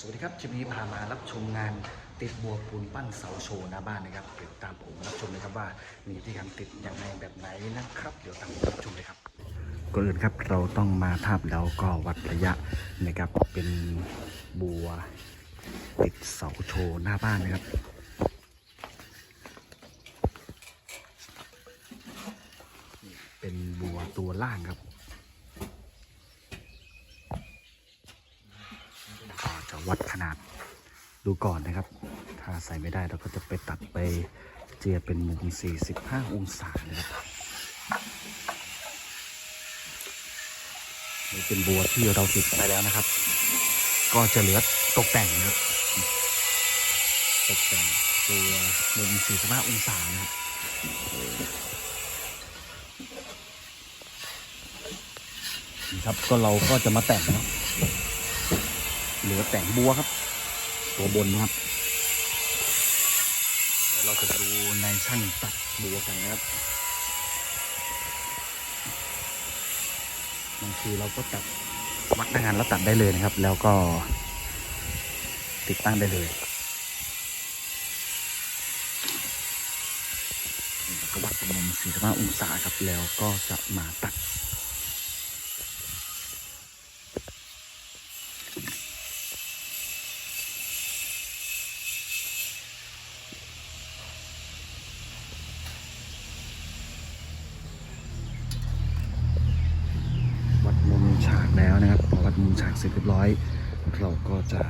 สวัสดีครับคลิปนี้พามารับชมงานติดบัวปูนปั้นเสาโชว์หน้าบ้านนะครับเดี๋ยวตามผมรับชมเลยครับว่ามีวิธีการติดอยังไงแบบไหนนะครับ เดี๋ยวตามผมรับชมเลยครับก่อนอื่นครับเราต้องมาทาบแล้วก็วัดระยะนะครับเป็นบัวติดเสาโชว์หน้าบ้านนะครับเป็นบัวตัวล่างครับ ก็จะ วัดขนาดดูก่อนนะครับ ถ้าใส่ไม่ได้เราก็จะไปตัดไปเจียเป็นมุม 45 องศานะครับนี่เป็นบัวที่เราติดไปแล้วนะครับ ก็จะเหลือตกแต่งนะครับตกแต่งตัวมุม 45 องศานะครับนี่ครับก็เราก็จะมาแต่งนะ เหลือแต่งบัวครับ ตัวบนนะครับ เดี๋ยวเราจะดูในช่างตัดบัวกันนะครับบางทีเราก็ตัดวัดหน้างานแล้วตัดได้เลยนะครับ แล้วก็ติดตั้งได้เลยนี่เราก็วัดเป็นมุม45องศาครับแล้วก็จะมาตัดมุมฉากแล้วนะครับพอวัด มุมฉากเสร็จเรียบร้อย เราก็จะ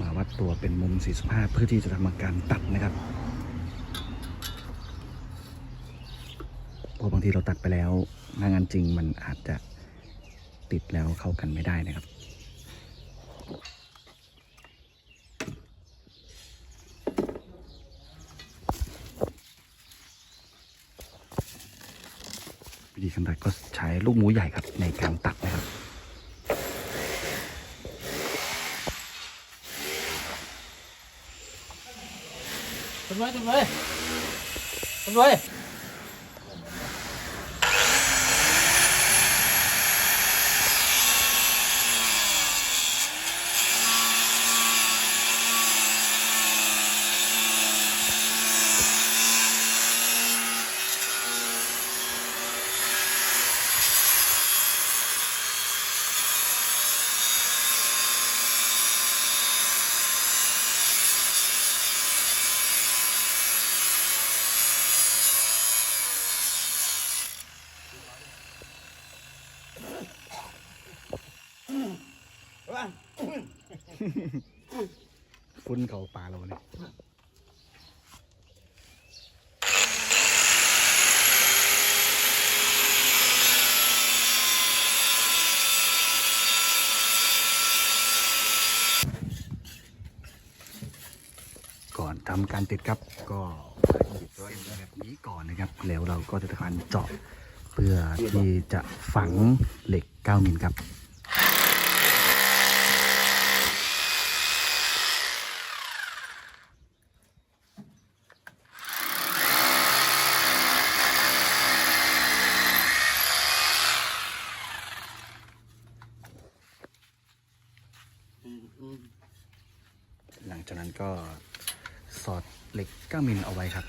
มาวัดตัวเป็นมุม 45 เพื่อที่จะทำการตัดนะครับเพราะบางทีเราตัดไปแล้วหน้างานจริงมันอาจจะติดแล้วเข้ากันไม่ได้นะครับวิธีการตัดก็ใช้ลูกหมูใหญ่ครับในการตัดนะครับ ทำไมทำ ฟุ้นเขาปลาเราเนี่ยก่อนทำการติดครับก็หยิบตัวแบบนี้ก่อนนะครับ แล้วเราก็จะทำการเจาะเพื่อที่จะฝังเหล็ก 9 มิลครับ จากนั้นก็สอดเหล็ก9มิลเอาไว้ครับ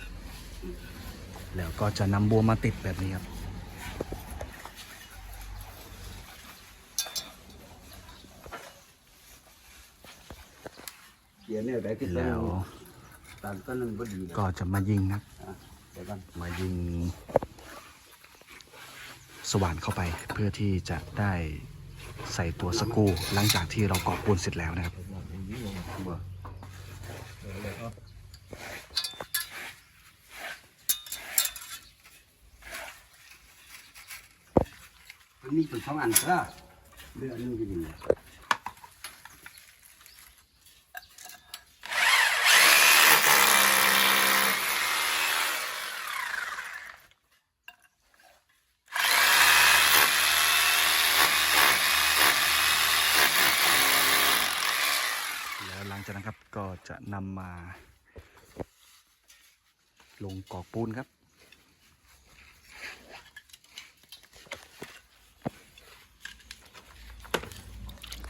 แล้วก็จะนำบัวมาติดแบบนี้ครับเขียนเนี่ยได้ที่ต้นแล้วตามต้นนึงพอดีก็จะมายิงครับ อะเดี๋ยวกันมายิง สว่านเข้าไปเพื่อที่จะได้ใส่ตัวสกรูหลังจากที่เรากรอกปูนเสร็จแล้วนะครับ มันมีเป็นสองอันก็เรืออันหนึงอยู่นี่แล้วหลังจากนั้นครับก็จะนำมา ลงกรอกปูนครับ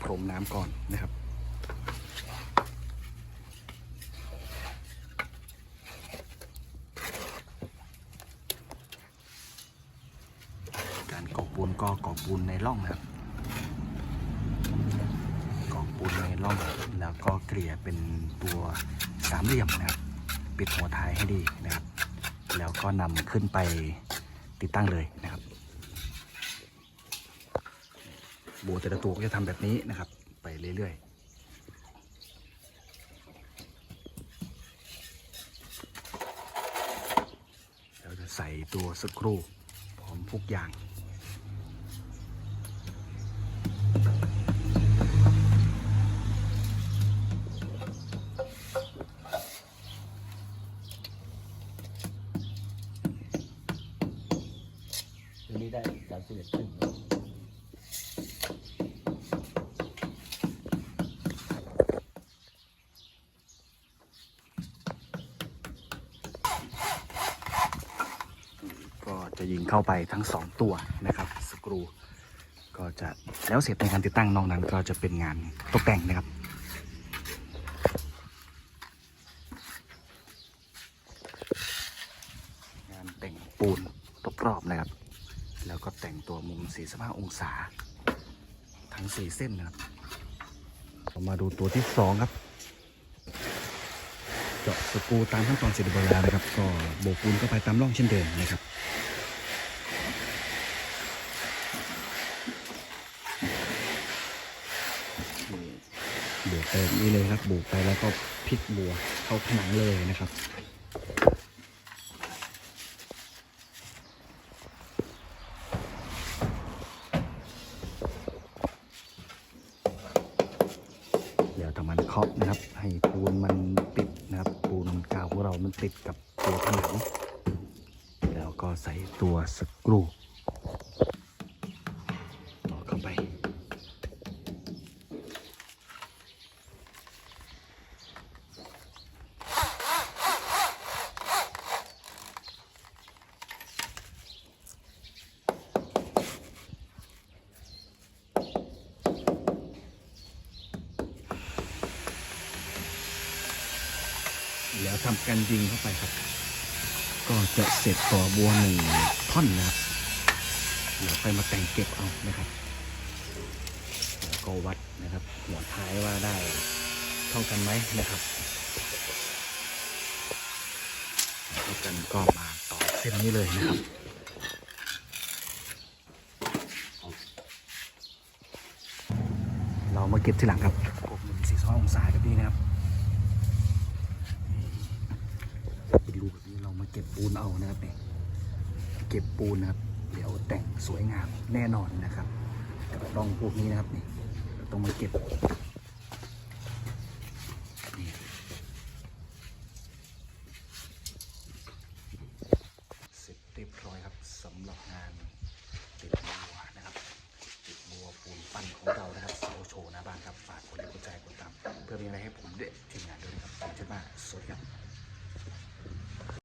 รมน้ำก่อนนะครับ การกอบปูนก็กอบปูนในร่องนะครับกอบปูนในร่องแล้วก็เกลี่ยเป็นตัวสามเหลี่ยมนะครับ ปิดหัวท้ายให้ดีนะครับ แล้วก็นำขึ้นไปติดตั้งเลยนะครับ โบแต่ละตัวก็จะทำแบบนี้นะครับ ไปเรื่อยๆเราจะใส่ตัวสกรูพร้อมทุกอย่าง ตัวนี้ได้สามสิบเอ็ดครึ่ง ก็จะยิง เข้าไปทั้งสองตัวนะครับสกรูก็จะแล้วเสร็จในการติดตั้งนอกนั้นก็จะเป็นงานตกแต่งนะครับงานแต่งปูนรอบๆนะครับ แล้วก็แต่งตัวมุม 45 องศา ทั้งสี่เส้นนะครับเรามาดูตัวที่สองครับเจาะสกรูตามขั้นตอนเสร็จเรียบร้อยแล้วนะครับ ก็โบกปูนเข้าไปตามร่องเช่นเดิมนะครับ นี่โบกไปแบบนี้เลยครับโบกไปแล้วก็พลิกบัวเข้าผนังเลยนะครับเดี๋ยวทำมันเคาะนะครับ ให้ปูนมันติดนะครับปูนกาวของเรามันติดกับตัวผนังแล้วก็ใส่ตัวสกรู แล้วทำการยิงเข้าไปครับ ก็จะเสร็จต่อบัวหนึ่งท่อนนะครับเดี๋ยวค่อยมาแต่งเก็บเอานะครับแล้วก็วัดนะครับ หัวท้ายว่าได้เท่ากันไหมนะครับเท่ากันก็มาต่อเส้นนี้เลยนะครับเรามาเก็บทีหลังครับกบหนึ่งสี่สององศาแบบนี้นะครับ เป็นรูแบบนี้ เก็บปูนเอานะครับเนี่ยเก็บปูนนะครับ เดี๋ยวแต่งสวยงามแน่นอนนะครับกับร่องพวกนี้นะครับนี่ต้องมาเก็บ